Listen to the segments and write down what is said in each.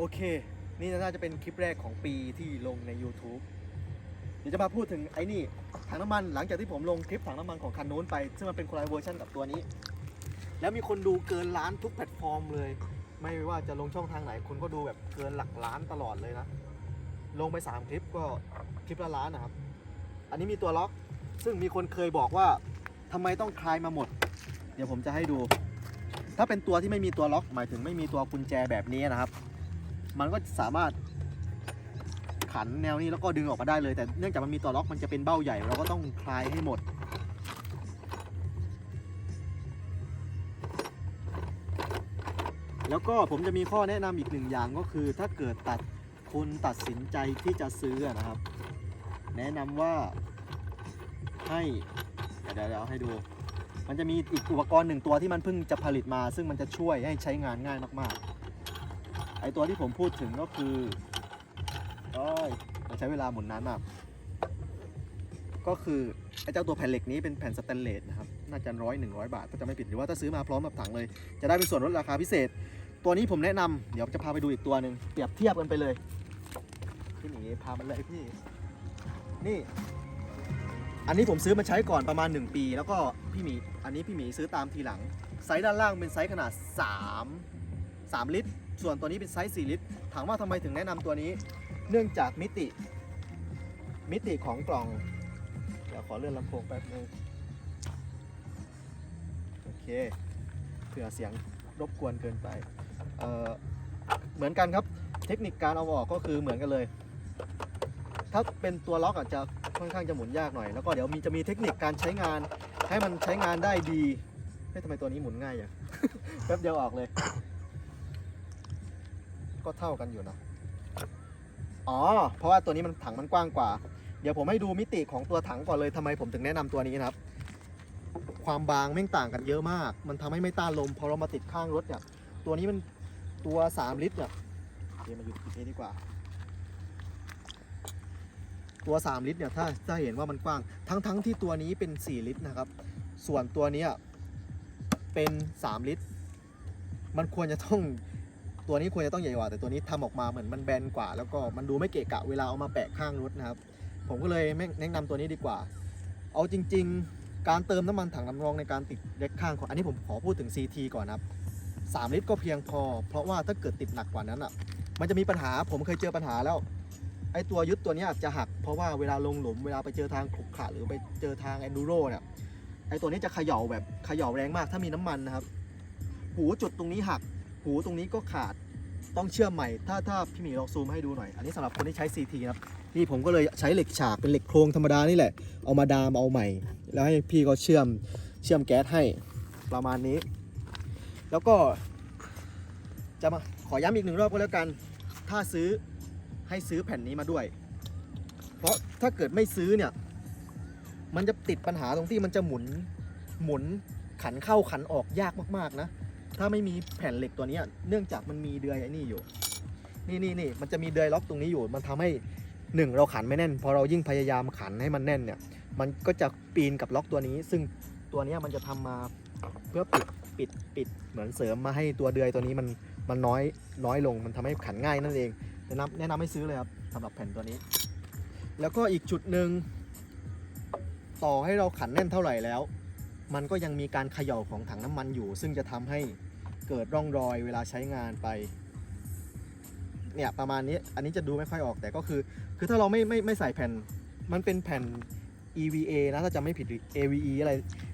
โอเค นี่น่าจะเป็นคลิปแรกของปีที่ลงใน YouTube เดี๋ยวจะมาพูดถึงไอ้นี่ถังน้ำมันหลังจากที่ผมลงคลิปถังน้ำมันของคันโน้นไป ซึ่งมันเป็นคนละเวอร์ชันกับตัวนี้ แล้วมีคนดูเกินล้านทุกแพลตฟอร์มเลย ไม่ว่าจะลงช่องทางไหนคนก็ดูแบบเกินหลักล้านตลอดเลยนะ ลงไป 3 คลิปก็คลิปละล้านนะครับ อันนี้มีตัวล็อก ซึ่งมีคนเคยบอกว่าทำไมต้องคลายมาหมด เดี๋ยวผมจะให้ดู ถ้าเป็นตัวที่ไม่มีตัวล็อก หมายถึงไม่มีตัวกุญแจแบบนี้นะครับ มันก็สามารถขันแนวนี้แล้วก็ดึงออกมาได้เลย แต่เนื่องจากมันมีตัวล็อกมันจะเป็นเบ้าใหญ่ เราก็ต้องคลายให้หมด แล้วก็ผมจะมีข้อแนะนำอีกหนึ่งอย่างก็คือ ถ้าเกิดตัดคุณตัดสินใจที่จะซื้อนะครับ แนะนำว่าให้เดี๋ยวเดี๋ยวให้ดู มันจะมีอีกอุปกรณ์หนึ่งตัวที่มันเพิ่งจะผลิตมา ซึ่งมันจะช่วยให้ใช้งานง่ายมากๆ ไอตัวที่ผมพูดถึงก็คือโอ้ยใช้เวลาหมุนนานมาก ก็คือไอเจ้าตัวแผ่นเหล็กนี้เป็นแผ่นสแตนเลสนะครับ น่าจะร้อยหนึ่งร้อยบาทถ้าจะไม่ผิดหรือว่าถ้าซื้อมาพร้อมกับถังเลย จะได้เป็นส่วนลดราคาพิเศษ ตัวนี้ผมแนะนำเดี๋ยวจะพาไปดูอีกตัวหนึ่งเปรียบเทียบกันไปเลยพี่หนีพามันเลยพี่ นี่ อันนี้ผมซื้อมาใช้ก่อนประมาณ 1 ปี แล้วก็พี่หมี อันนี้พี่หมีซื้อตามทีหลัง ไซส์ด้านล่างเป็นไซส์ขนาด 3 3 ลิตร ส่วนตัวนี้เป็นไซส์ 4 ลิตร ถามว่าทำไมถึงแนะนำตัวนี้ เนื่องจากมิติ มิติของกล่อง เดี๋ยวขอเลื่อนลำโพงแป๊บนึง โอเค เผื่อเสียงรบกวนเกินไปเเหมือนกันครับ เทคนิคการเอาออกก็คือเหมือนกันเลย ถ้าเป็นตัวล็อกอาจจะค่อนข้างจะหมุนยากหน่อย แล้วก็เดี๋ยวมีจะมีเทคนิคการใช้งาน ให้มันใช้งานได้ดีเฮ้ยทำไมตัวนี้หมุนง่ายอย่างแป๊บเดียวออกเลย ก็เท่ากันอยู่นะ อ๋อ เพราะว่าตัวนี้มันถังมันกว้างกว่า เดี๋ยวผมให้ดูมิติของตัวถังก่อนเลยทำไมผมถึงแนะนำตัวนี้นะครับ ความบางแม่งต่างกันเยอะมาก มันทำให้ไม่ต้านลมพอเรามาติดข้างรถเนี่ย ตัวนี้มันตัว3ลิตรเนี่ยเดี๋ยวมาอยู่ที่นี้ดีกว่า ตัว 3 ลิตรเนี่ยถ้าถ้าเห็นว่ามันกว้าง ทั้งทั้งที่ตัวนี้เป็น 4 ลิตรนะครับ ส่วนตัวนี้เป็น 3 ลิตร มันควรจะต้อง ตัวนี้ควรจะต้องใหญ่กว่า แต่ตัวนี้ทำออกมาเหมือนมันแบนกว่า แล้วก็มันดูไม่เกะกะเวลาเอามาแปะข้างรถนะครับ ผมก็เลยแม่แนะนำตัวนี้ดีกว่า เอาจริง ๆ การเติมน้ำมันถังน้ำรองในการติดเล็กข้างของอันนี้ผมขอพูดถึง CT ก่อนนะครับ3ลิตรก็เพียงพอ เพราะว่าถ้าเกิดติดหนักกว่านั้นอะ มันจะมีปัญหาผมเคยเจอปัญหาแล้วไอ้ตัวยึดตัวนี้จะหักเพราะว่าเวลาลงหลุมเวลาไปเจอทางขรุขระหรือไปเจอทาง enduro เนี่ยไอ้ตัวนี้จะเขย่าแบบเขย่าแรงมากถ้ามีน้ำมันนะครับ หูจุดตรงนี้หัก หูตรงนี้ก็ขาดต้องเชื่อมใหม่ ถ้าถ้าพี่หมีลองซูมให้ดูหน่อย อันนี้สำหรับคนที่ใช้ CT ครับนี่ผมก็เลยใช้เหล็กฉากเป็นเหล็กโครงธรรมดานี่แหละ เอามาดามเอาใหม่ แล้วให้พี่ก็เชื่อมเชื่อมแก๊สให้ประมาณนี้ แล้วก็จะมาขอย้ำอีกหนึ่งรอบก็แล้วกัน ถ้าซื้อให้ซื้อแผ่นนี้มาด้วย เพราะถ้าเกิดไม่ซื้อเนี่ย มันจะติดปัญหาตรงที่มันจะหมุนหมุนขันเข้าขันออกยากมากๆนะ ถ้าไม่มีแผ่นเหล็กตัวนี้เนื่องจากมันมีเดือยไอ้นี่อยู่ นี่นี่นี่มันจะมีเดือยล็อกตรงนี้อยู่ มันทำให้หนึ่งเราขันไม่แน่น พอเรายิ่งพยายามขันให้มันแน่นเนี่ย มันก็จะปีนกับล็อกตัวนี้ ซึ่งตัวนี้มันจะทำมาเพื่อปิดปิดปิดเหมือนเสริมมาให้ตัวเดือยตัวนี้มันมันน้อยน้อยลง มันทำให้ขันง่ายนั่นเองแนะนำแนะนำให้ซื้อเลยครับสำหรับแผ่นตัวนี้ แล้วก็อีกจุดหนึ่งต่อให้เราขันแน่นเท่าไหร่แล้ว มันก็ยังมีการเขย่าของถังน้ำมันอยู่ ซึ่งจะทำให้ เกิดร่องรอยเวลาใช้งานไปเนี่ยประมาณนี้อันนี้จะดูไม่ค่อยออกแต่ก็คือ คือถ้าเราไม่ไม่ไม่ใส่แผ่นมันเป็นแผ่น EVA นะถ้าจะไม่ผิด AVE อะไร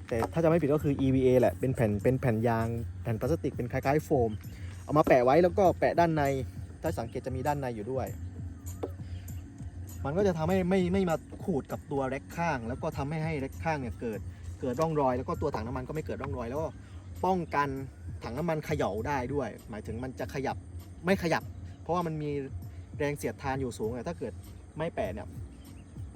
แต่ถ้าจะไม่ผิดก็คือ EVA แหละเป็นแผ่นเป็นแผ่นยางแผ่นพลาสติกเป็นคล้ายๆโฟม เอามาแปะไว้แล้วก็แปะด้านใน ถ้าสังเกตจะมีด้านในอยู่ด้วย มันก็จะทำให้ไม่ไม่มาขูดกับตัวแร็กข้าง แล้วก็ทำให้ให้แร็กข้างเนี่ยเกิดเกิดร่องรอย แล้วก็ตัวถังน้ำมันก็ไม่เกิดร่องรอย แล้วก็ป้องกัน ถังน้ำมันเขย่าได้ด้วย หมายถึงมันจะขยับไม่ขยับ เพราะว่ามันมีแรงเสียดทานอยู่สูงแต่ถ้าเกิดไม่แปะเนี่ย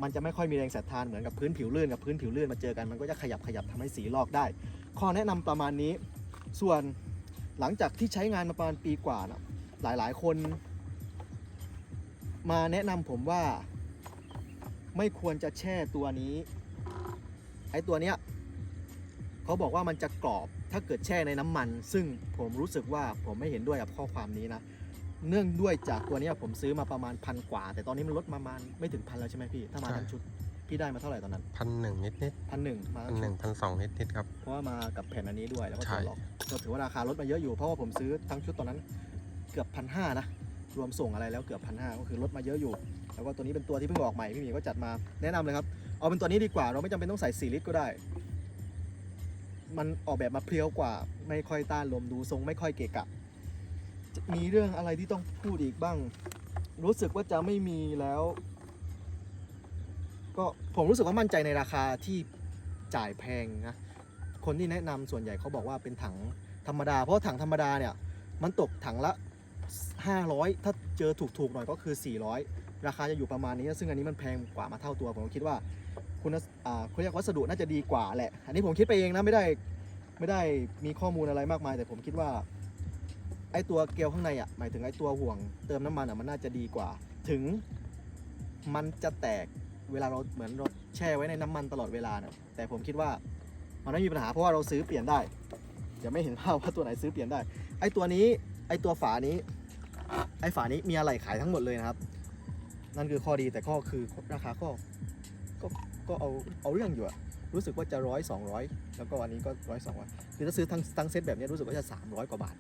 มันจะไม่ค่อยมีแรงเสียดทานเหมือนกับพื้นผิวลื่นกับพื้นผิวลื่นมาเจอกันมันก็จะขยับขยับทำให้สีลอกได้ ข้อแนะนำประมาณนี้ ส่วนหลังจากที่ใช้งานมาประมาณปีกว่านะหลายๆ คน มาแนะนำผมว่าไม่ควรจะแช่ตัวนี้ไอ้ตัวเนี้ยเขาบอกว่ามันจะกรอบ ถ้าเกิดแช่ในน้ำมัน ซึ่งผมรู้สึกว่าผมไม่เห็นด้วยกับข้อความนี้นะเพเนื่องด้วยจากตัวเนี้ยผมซื้อมาประมาณพันกว่า แต่ตอนนี้มันลดมาประมาณไม่ถึงพันแล้วใช่ไหมพี่ ถ้ามาใช่ทั้งชุดพี่ได้มาเท่าไหร่ตอนนั้นพันหนึ่งนิดนิดพันหนึ่งมาพันหนึ่งพันสองนิดนิดครับเพราะว่ามากับแผ่นอันนี้ด้วยแล้วก็ใช่ตัวล็อกก็ถือว่าราคาลดมาเยอะอยู่เพราะว่าผมซื้อทั้งชุดตอนนั้นเกือบพันห้านะรวมส่งอะไรแล้วเกือบพันห้าก็คือลดมาเยอะอยู่ แล้วก็ตัวนี้เป็นตัวที่เพิ่งออกใหม่พี่หมีก็จัดมาแนะนำเลยครับเอาเป็นตัวนี้ดีกว่าเราไม่จำเป็นต้องใส่4ลิตรก็ได้ มันออกแบบมาเพรียวกว่า ไม่ค่อยต้านลมดูทรงไม่ค่อยเกะกะจะมีเรื่องอะไรที่ต้องพูดอีกบ้าง รู้สึกว่าจะไม่มีแล้ว ก็ผมรู้สึกว่ามั่นใจในราคาที่จ่ายแพงนะ คนที่แนะนำส่วนใหญ่เขาบอกว่าเป็นถังธรรมดา เพราะถังธรรมดาเนี่ย มันตกถังละ 500 ถ้าเจอถูกๆหน่อยก็คือ 400 ราคาจะอยู่ประมาณนี้ ซึ่งอันนี้มันแพงกว่ามาเท่าตัว ผมก็คิดว่า คุณอ่าเขาเรียกวัสดุน่าจะดีกว่าแหละ อันนี้ผมคิดไปเองนะไม่ได้ไม่ได้มีข้อมูลอะไรมากมาย แต่ผมคิดว่า ไอตัวเกลียวข้างในอะหมายถึงไอตัวห่วงเติมน้ำมันอะมันน่าจะดีกว่า ถึงมันจะแตกเวลาเราเหมือนเราแช่ไว้ในน้ำมันตลอดเวลานะแต่ผมคิดว่ามันไม่มีปัญหาเพราะว่าเราซื้อเปลี่ยนได้เดี๋ยวไม่เห็นภาพว่าตัวไหนซื้อเปลี่ยนได้ ไอตัวนี้ไอตัวฝานี้ ไอฝานี้มีอะไรขายทั้งหมดเลยนะครับ นั่นคือข้อดีแต่ข้อคือราคาก็ก็ ก็เอาเอาเรื่องอยู่อะรู้สึกว่าจะร้อยสองร้อยแล้วก็อันนี้ก็ร้อยสองร้อยคือถ้าซื้อทั้งทั้งเซตแบบนี้รู้สึกว่าจะสามร้อยกว่าบาท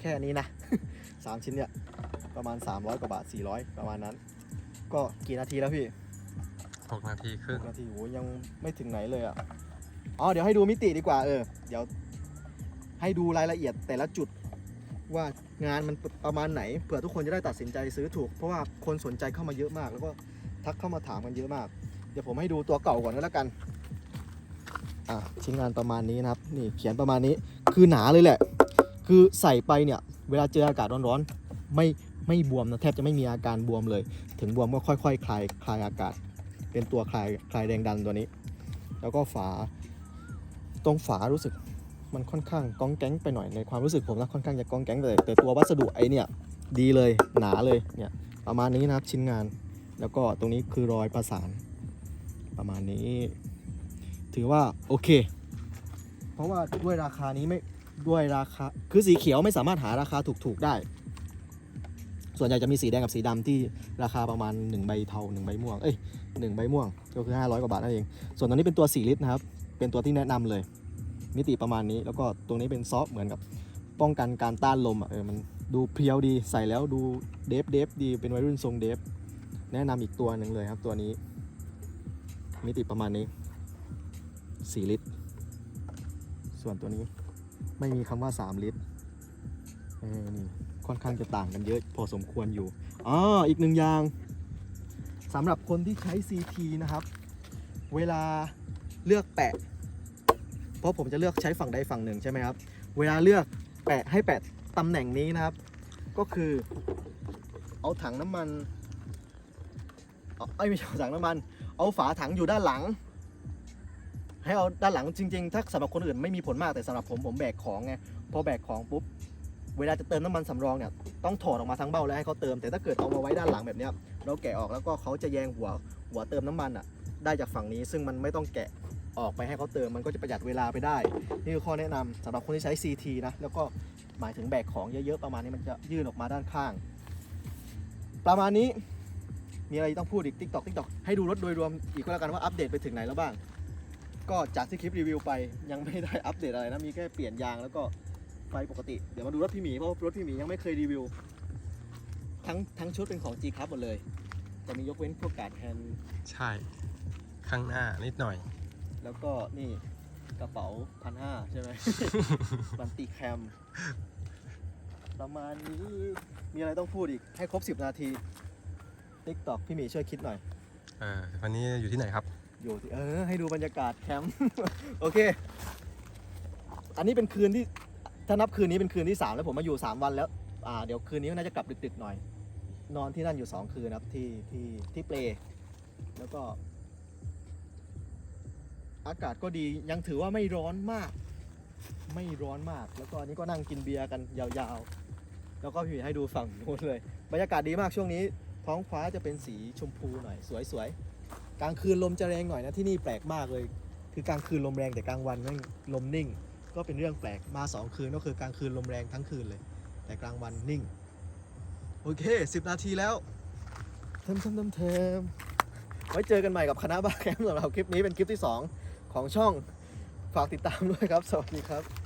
แค่นี้นะสามชิ้นเนี่ยประมาณ300กว่าบาท400ประมาณนั้น ก็กี่นาทีแล้วพี่หกนาทีครึ่งหกนาทีโหยังไม่ถึงไหนเลยอะอ๋อเดี๋ยวให้ดูมิติดีกว่าเออ เดี๋ยว ให้ดูรายละเอียดแต่ละจุดว่างานมันประมาณไหนเผื่อทุกคนจะได้ตัดสินใจซื้อถูก เพราะว่าคนสนใจเข้ามาเยอะมาก แล้วก็ทักเข้ามาถามกันเยอะมากเดี๋ยวผมให้ดูตัวเก่าก่อนก็แล้วกันอะชิ้นงานประมาณนี้นะครับนี่เขียนประมาณนี้คือหนาเลยแหละ คือใส่ไปเนี่ยเวลาเจออากาศร้อนๆไม่ไม่บวมนะแทบจะไม่มีอาการบวมเลย ถึงบวมก็ค่อยๆคลายคลายอากาศ เป็นตัวคลายคลายแรงดันตัวนี้ แล้วก็ฝาตรงฝารู้สึกมันค่อนข้างก้องแก๊งไปหน่อยในความรู้สึกผมนะค่อนข้างจะก้องแก๊งเลยแต่ตัววัสดุไอเนี่ยดีเลยหนาเลยเนี่ยประมาณนี้นะครับชิ้นงาน แล้วก็ตรงนี้คือรอยประสาน ประมาณนี้ ถือว่าโอเค เพราะว่าด้วยราคานี้ไม่ด้วยราคาคือสีเขียวไม่สามารถหาราคาถูกๆได้ ส่วนใหญ่จะมีสีแดงกับสีดำที่ราคาประมาณ 1 ใบเทา1ใบม่วงเอ้ยหนึ่งใบม่วงก็คือ 500 กว่าบาทนั่นเอง ส่วนตัวนี้เป็นตัว 4 ลิตรนะครับ เป็นตัวที่แนะนำเลย มิติประมาณนี้แล้วก็ตรงนี้เป็นซอฟเหมือนกับป้องกันการต้านลมอะเออมันดูเพียวดีใส่แล้วดูเดฟเดฟดีเป็นวัยรุ่นทรงเดฟแนะนำอีกตัวหนึ่งเลยครับตัวนี้ มิติประมาณนี้ 4 ลิตร ส่วนตัวนี้ไม่มีคำว่า 3 ลิตรเออนี่ค่อนข้างจะต่างกันเยอะพอสมควรอยู่อ๋ออีกหนึ่งอย่างสำหรับคนที่ใช้ CT นะครับ เวลาเลือกแปะ เพราะผมจะเลือกใช้ฝั่งใดฝั่งหนึ่งใช่ไหมครับ เวลาเลือกแปะให้แปะตำแหน่งนี้นะครับ ก็คือเอาถังน้ำมันเอาเอ้ยไม่ใช่ถังน้ำมัน เอาฝาถังอยู่ด้านหลัง ให้เอาด้านหลังจริง ๆ ถ้าสำหรับคนอื่นไม่มีผลมากแต่สำหรับผมผมแบกของไงพอแบกของปุ๊บเวลาจะเติมน้ำมันสำรองเนี่ยต้องถอดออกมาทั้งเบ้าแล้วให้เขาเติม แต่ถ้าเกิดเอามาไว้ด้านหลังแบบนี้เราแกะออกแล้วก็เขาจะแยงหัวหัวเติมน้ำมันอะ ได้จากฝั่งนี้ซึ่งมันไม่ต้องแกะออกไปให้เขาเติมมันก็จะประหยัดเวลาไปได้ นี่คือข้อแนะนำสำหรับคนที่ใช้ CT นะแล้วก็หมายถึงแบกของเยอะๆประมาณนี้มันจะยื่นออกมาด้านข้าง ประมาณนี้ มีอะไรต้องพูดอีก TikTok TikTok ให้ดูรถโดยรวมอีกก็แล้วกันว่าอัปเดตไปถึงไหนแล้วบ้าง ก็จากที่คลิปรีวิวไปยังไม่ได้อัปเดตอะไรนะมีแค่เปลี่ยนยางแล้วก็ไฟปกติ เดี๋ยวมาดูรถพี่หมีเพราะว่ารถพี่หมียังไม่เคยรีวิว ทั้งทั้งชุดเป็นของ G ครับหมดเลยจะมียกเว้นพวกการดแฮนด์ใช่ ข้างหน้านิดหน่อย แล้วก็นี่กระเป๋าพันห้าใช่ไหม บันติแคม ประมาณนี้มีอะไรต้องพูดอีกให้ครบ 10 นาที TikTok พี่หมีช่วยคิดหน่อยเออวันนี้อยู่ที่ไหนครับ อยู่ที่เออ ให้ดูบรรยากาศแคมป์ โอเค อันนี้เป็นคืนที่ ถ้านับคืนนี้เป็นคืนที่ 3 แล้วผมมาอยู่ 3 วันแล้ว อ่า เดี๋ยวคืนนี้น่าจะกลับดึกๆหน่อย นอนที่นั่นอยู่ 2 คืนนะครับที่ที่ที่เปลแล้วก็ อากาศก็ดียังถือว่าไม่ร้อนมาก ไม่ร้อนมาก แล้วก็อันนี้ก็นั่งกินเบียร์กันยาวๆ แล้วก็พี่ให้ดูฝั่งโน้นเลย บรรยากาศดีมากช่วงนี้ ท้องฟ้าจะเป็นสีชมพูหน่อยสวยๆกลางคืนลมจะแรงหน่อยนะที่นี่แปลกมากเลย คือกลางคืนลมแรงแต่กลางวันแม่งลมนิ่ง ก็เป็นเรื่องแปลกมาสองคืนก็คือกลางคืนลมแรงทั้งคืนเลย แต่กลางวันนิ่ง โอเค 10 นาทีแล้วเทมเทมเทมเทมไว้เจอกันใหม่กับคณะบ้าแคมป์สำหรับคลิปนี้เป็นคลิปที่ 2 ของช่องฝากติดตามด้วยครับ สวัสดีครับ